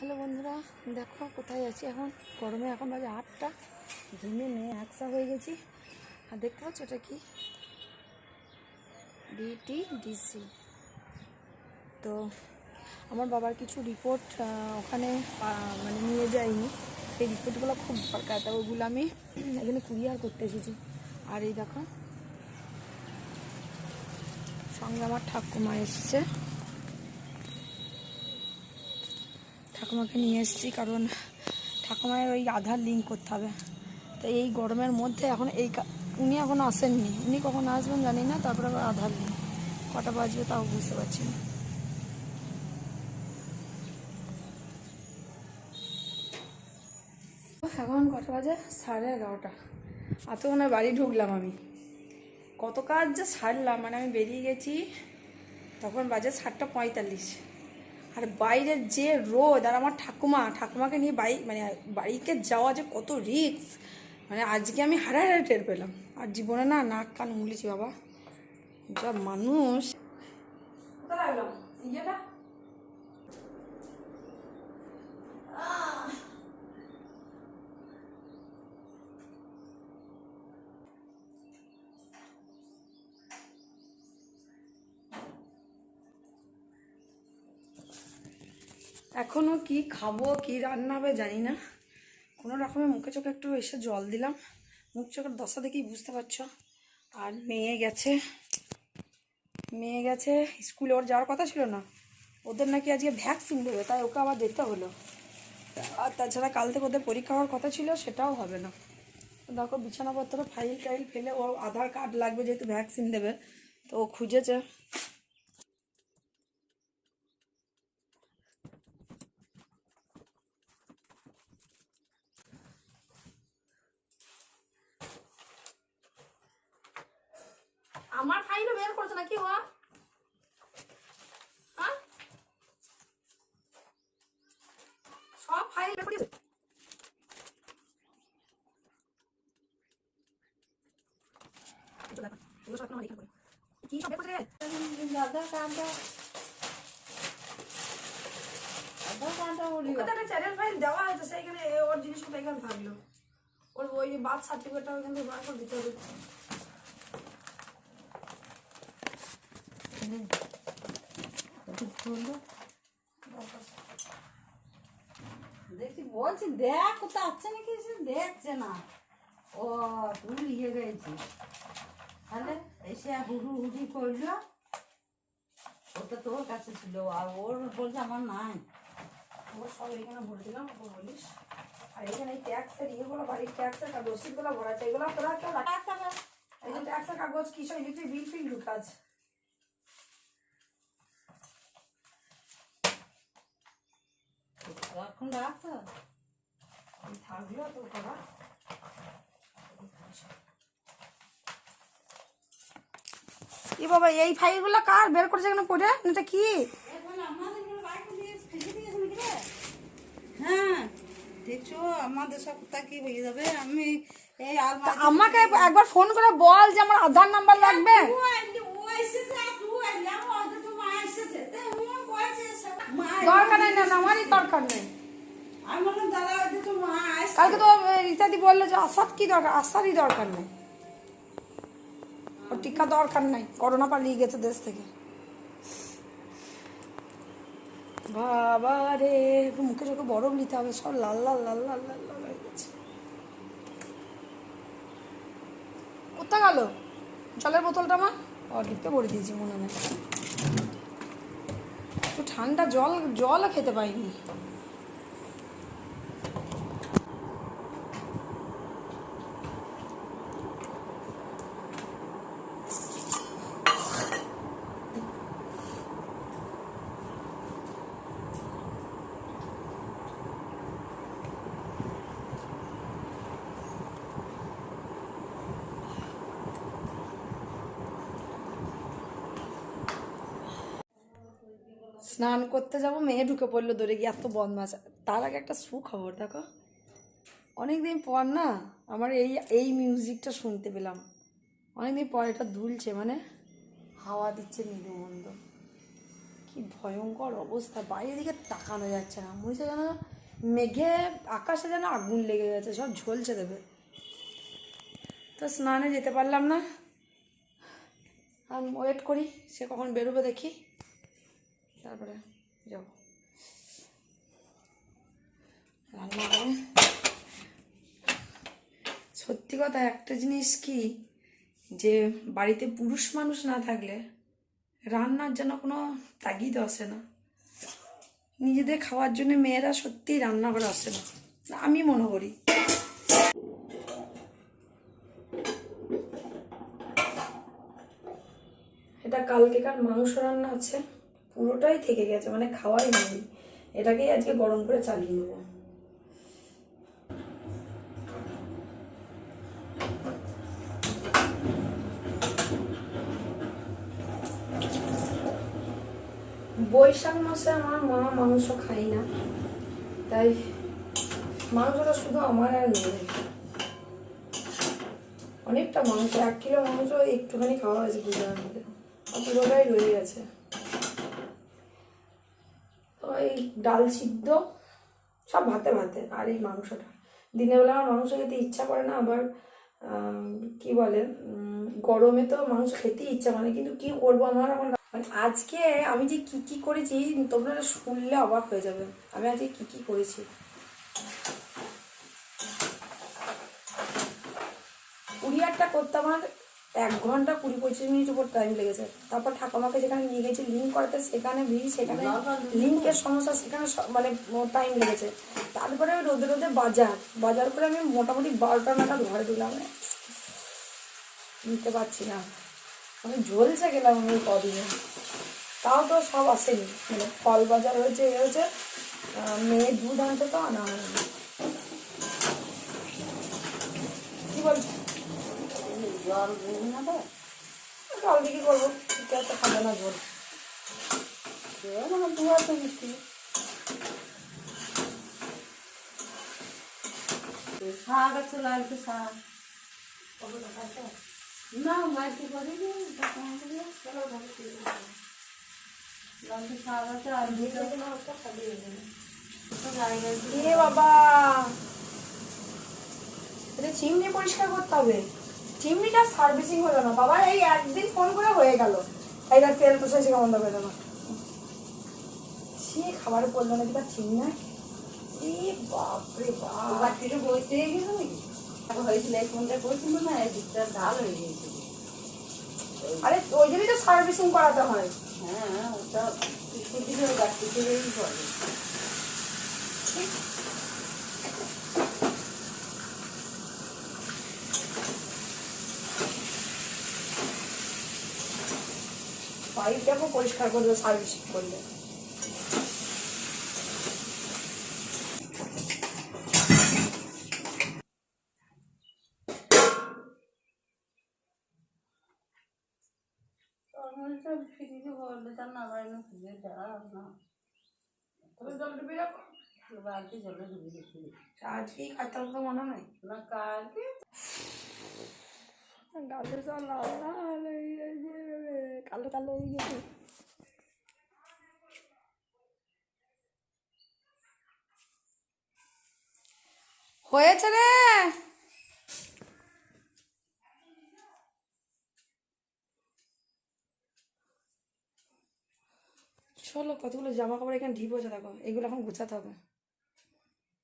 Hello বন্ধুরা, দেখো কোথায় আছি এখন? গরমে এখন বাজে আটটা। ঘেমে মেয়ে একসা হয়ে গেছি। আর দেখতে পাচ্ছ এটা কি? বিটি ডিসি তো আমার বাবার কিছু রিপোর্ট ওখানে মানে নিয়ে যায়নি। সেই রিপোর্টগুলো খুব দরকার, তা ওগুলো আমি এখানে কুরিয়ার করতে এসেছি। আর এই দেখো, সঙ্গে আমার ঠাকুমা এসছে। ঠাকুমাকে নিয়ে এসেছি, কারণ ঠাকুমায় ওই আধার লিঙ্ক করতে হবে। তো এই গরমের মধ্যে এখন এই উনি এখনও আসেননি। উনি কখন আসবেন জানি না, তারপরে আবার আধার লিঙ্ক কটা বাজবে তাও বুঝতে পারছি না। এখন কটা বাজে? সাড়ে এগারোটা। এতক্ষণে বাড়ি ঢুকলাম আমি। কত কাজ যে সারলাম মানে আমি বেরিয়ে গেছি, তখন বাজে সাতটা পঁয়তাল্লিশ। আর বাইরে যে রোদ, আর আমার ঠাকুমা, ঠাকুমাকে নিয়ে বাড়ি মানে বাড়িতে যাওয়া যে কত রিক্স মানে আজকে আমি হারা হারা টের পেলাম। আর জীবনে না নাক কান মুলিছি বাবা। যা মানুষ। কোথায় এখনও কি খাব, কি রান্না হবে জানি না। কোনো রকমে মুখে চোখে একটু এসে জল দিলাম। মুখ চোখের দশা দেখেই বুঝতে পারছ। আর মেয়ে গেছে। মেয়ে গেছে স্কুলে, ওর যাওয়ার কথা ছিল না। ওদের নাকি আজকে ভ্যাকসিন দেবে, তাই ওকে আবার যেতে হলো। আর তাছাড়া কাল থেকে ওদের পরীক্ষা হওয়ার কথা ছিল, সেটাও হবে না। দেখো, বিছানাপত্র ফাইল টাইল ফেলে ও আধার কার্ড লাগবে যেহেতু ভ্যাকসিন দেবে, তো ও খুঁজেছে। আমার ফাইলও বের করছে নাকি ও হ্যাঁ? সব ফাইল বের করেছে এই তো দেখো, এগুলো সব এখন আমার এখানে পড়ে। কি সব বের করছে রে? আধার কার্ডটা আধার কার্ডটা বলি ওকে তো একটা চ্যানেল ফাইল দেওয়া হয়েছে সেইখানে এ ওর জিনিসপত্র এখানে থাকল ওর ওই বার্থ সার্টিফিকেটটা ওখান থেকে বার করে দিতে হবে দেখছি বলছি দেখ কোথা আছে নাকি দেখছে না ও তুই লিখে গেছি তাহলে এসে হুড়ু হুড়ি করল। ওটা তোর কাছে ছিল আর ওর বলছে আমার নাই। ওর সব এখানে ভরে দিলাম ওকে বলিস। আর এখানে এই ট্যাক্সের ইয়েগুলো বাড়ির ট্যাক্সের কাগজ রসিদগুলো ভরা আছে এগুলো তোরা কেউ রাখ। এই যে ট্যাক্সের কাগজ কি সব ইলেকট্রিক বিল ফিল ঢুকে রাখতো থাকল তো। করা এ বাবা এই ফাইলগুলো কার? বের করছে কেন পড়ে? এটা কি? হ্যাঁ দেখছ আমাদের সব কি হয়ে যাবে? আমি এই আমাকে একবার ফোন করে বল যে আমার আধার নাম্বার লাগবে ও আইলি ও এসেছে আর তুই আইলি আমার ওদের তো মা এসেছে তা ও কয়েছে মা দরকার নেই না আমারই দরকার নেই। কালকে তো ইত্যাদি বলল যে আসার কি দরকার আসারই দরকার নেই। ওর টিকা দরকার নাই করোনা পালিয়ে গেছে দেশ থেকে। বাবা রে মুখে চোখে বরফ নিতে হবে সব লাল লাল লাল লাল লাল লাল হয়ে গেছে। কোথা গেল? জলের বোতলটা মা? ডিপে ভরে দিয়েছি মনে নেই ঠান্ডা জল জলও খেতে পাইনি। স্নান করতে যাব, মেয়ে ঢুকে পড়ল দৌড়ে গিয়ে, এত বদমাস তার আগে একটা সুখবর, দেখো। অনেকদিন পর না, আমার এই এই মিউজিকটা শুনতে পেলাম। অনেকদিন পর এটা দুলছে মানে হাওয়া দিচ্ছে মৃদু মন্দ কি ভয়ঙ্কর অবস্থা বাইরের দিকে তাকানো যাচ্ছে না। মনে যেন মেঘে, আকাশে যেন আগুন লেগে গেছে, সব ঝলছে দেবে। তো স্নানে যেতে পারলাম না। আমি ওয়েট করি, সে কখন বেরোবে দেখি। তারপরে যাব রান্না হবে সত্যি কথা, একটা জিনিস কি, যে বাড়িতে পুরুষ মানুষ না থাকলে রান্নার যেন কোনো তাগিদ আসে না। নিজেদের খাওয়ার জন্য মেয়েরা সত্যিই রান্না করে আসে না। আমি মনে করি। এটা কালকেকার মাংস রান্না আছে। পুরোটাই থেকে গেছে মানে খাওয়াই নেই এটাকেই আজকে গরম করে চালিয়ে নেব। বৈশাখ মাসে আমার মা মাংস খাই না, তাই মাংসটা শুধু আমার আর মেয়ের। অনেকটা মাংস, এক কিলো মাংস একটুখানি খাওয়া হয়েছে পূজার মধ্যে আর পুরোটাই রয়ে গেছে তো এই ডাল সিদ্ধ, সব ভাতে ভাতে, আর এই মাংসটা। দিনের বেলা আমার মাংস খেতে ইচ্ছা করে না, আবার কি বলে গরমে তো মাংস খেতে ইচ্ছা করে কিন্তু কি করব আমার এখন? মানে আজকে আমি যে কি কি করেছি, তোমরা শুনলে অবাক হয়ে যাবে। আমি আজকে কি কি করেছি? কুরিয়ারটা করতে আমার এক ঘণ্টা কুড়ি পঁচিশ মিনিট উপর টাইম লেগেছে। তারপর ঠাকুমাকে যেখানে নিয়ে গেছি লিঙ্ক করাতে সেখানে ভিড় সেখানে লিঙ্কের সমস্যা সেখানে মানে টাইম লেগেছে। তারপরে ওই রোদে রোদে বাজার। বাজার করে আমি মোটামুটি বারোটা নাগাদ ঘরে ঢুকলাম। নিতে পারছি না। আমি জ্বলছে গেলাম আমি কদিনে। তাও তো সব আসেনি। মানে ফল বাজার হয়েছে এ হয়েছে। মেয়ের দুধ আনতে তো আনা হয়নি। কি বলছো? জল বুঝি না তো? জল দিয়ে কি করব? কেউ তো খাবে না জল। জল আমার মিষ্টি। শাক আছে লালকে শাক। না মাটি করিনি লালকে শাক আছে, আর বাবা! এটা চিমনি পরিষ্কার করতে হবে। চিমনিটা সার্ভিসিং হলো না বাবা এই একদিন ফোন করে হয়ে গেল। এই দেখ তেল বসে এসে বন্ধ করে দেবো। সে খাবারে পড়ল না কিটা চিমনি? এ বাপরে বাপ। বাচ্চাটা বইতে গেছে নাকি? হয়েছিল এই ফোনটা করছিল না দিকটা ঢাল হয়ে গিয়েছিল আরে ওই জন্যই তো সার্ভিসিং করাতে হয়। হ্যাঁ ওটা থেকেই বলে পাইপটাকে পরিষ্কার করবে সার্ভিসিং করলে ফ্রিজে বললে তার না বাইরে ফ্রিজে দেওয়া না। তবে জল ডুবে রাখো। বালতি জলে ডুবে গেছিল আজকেই খাইতে হবে তো মনে নাই? না কালকে? গালে সব লাল লাল। হয়ে গেছে কালো কালো হয়ে গেছে। হয়েছে রে। চলো, কতগুলো জামা কাপড় এখানে ঢিপ হয়েছে, দেখো। এগুলো এখন গোছাতে হবে।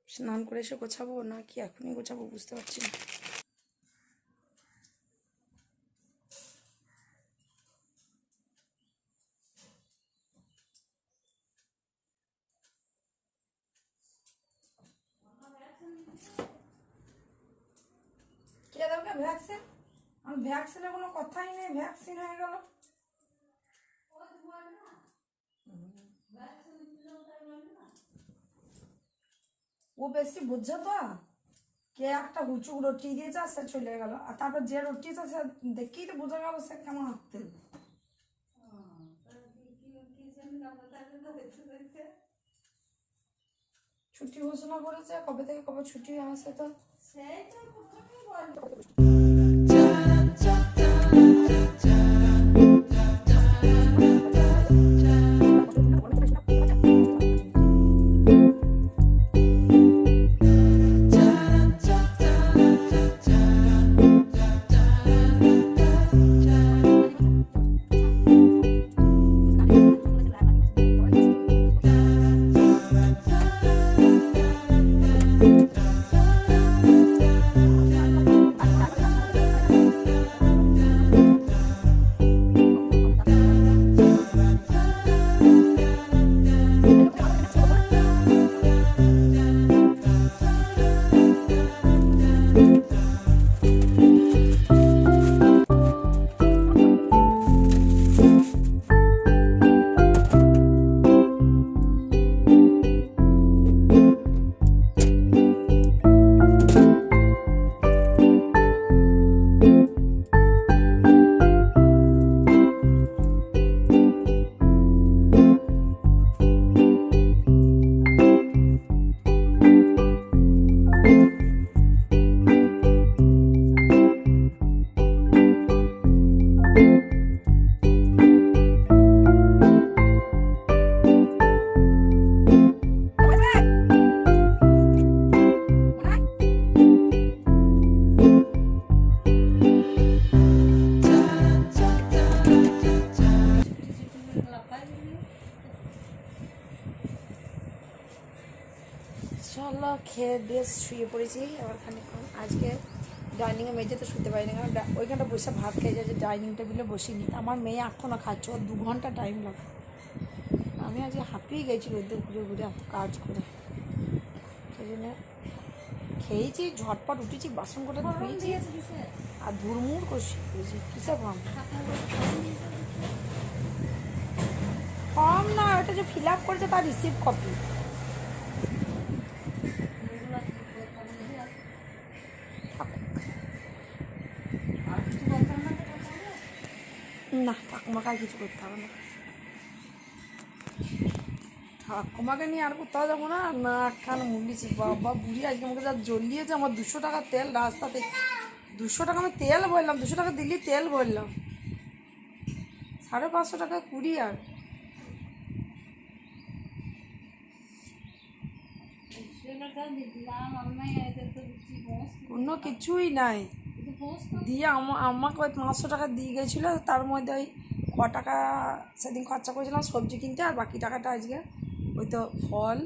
স্নান করে এসে গোছাবো না কি এখনই গোছাবো বুঝতে পারছি না কে দেবে ভ্যাকসিন আমার ভ্যাকসিনের কোনো কথাই নেই ভ্যাকসিন হয়ে গেল। ও বেশি বুঝছে তো? কে একটা হুচুক রুটি দিয়েছে সে চলে গেল। আর তারপর যে রুটিটা সে দেখেই তো বোঝা গেল সে কেমন হাঁটতে। ছুটি ঘোষণা করেছে, কবে থেকে কবে ছুটি আসে তো? প্রথমেই বল চলো খেয়ে দিয়ে শুয়ে পড়েছি। আবার খানিক্ষণ আজকে ডাইনিংয়ে মেঝেতে শুতে পারি না কারণ ওইখানটা বসে ভাত খেয়ে যাচ্ছে ডাইনিং টেবিলে বসিনি। আমার মেয়ে এখনও খাচ্ছে, ওর দু ঘণ্টা টাইম লাগে আমি আজকে হাঁপিয়ে গেছি রোদ্দুর ঘুরে ঘুরে এত কাজ করে। সেই জন্য খেয়েছি, ঝটপট উঠেছি, বাসন করে ধুয়েছি, আর ধুরমুড় করে শুয়ে পড়েছি কিসে কম কম না, ওটা যে ফিল আপ করেছে, তার রিসিভ কপি আর কিছু বলতাম না তো কথা হবে? ঠাকুমাকে আর কিছু করতে হবে না। ঠাকুমাকে নিয়ে আর কোথাও যাব না। না খান মুড়িছি বাবা, বুড়ি, আজকে আমাকে যা জ্বলিয়েছে, আমার দুশো টাকা তেল রাস্তাতে। দুশো টাকা আমি তেল ভরলাম, দুশো টাকা দিল্লি তেল ভরলাম। সাড়ে পাঁচশো টাকা কুড়ি আর। কোনো কিছুই নাই। দিয়ে আমা আমাকে পাঁচশো টাকা দিয়ে গেছিল, তার মধ্যে ওই ক টাকা সেদিন খরচা করেছিলাম সবজি কিনতে আর বাকি টাকাটা আজকে ওই তো ফল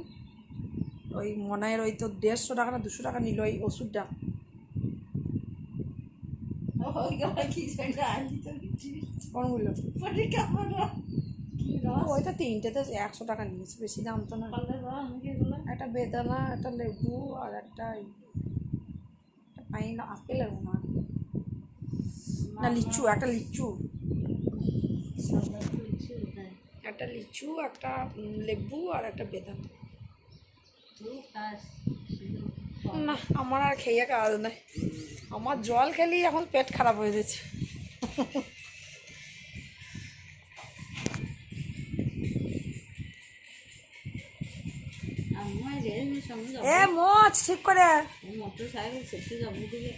ওই মনায়ের ওই তো দেড়শো টাকা না দুশো টাকা নিল ওই ওষুধটা কোনগুলো ওইটা তিনটেতে একশো টাকা নিয়েছে বেশি দাম তো না। একটা বেদানা একটা লেবু আর একটা পাইন আপেল না লিচু একটা লিচু সবাই তো ইচ্ছে ওটাই একটা লিচু, একটা লেবু আর একটা বেদানা। না, আমার আর খেয়ে কাজ নাই। আমার জল খেলেই এখন পেট খারাপ হয়ে যাচ্ছে। এ মোচ, ঠিক করে। মোটর সাইকেল সেফটি যাব দিকে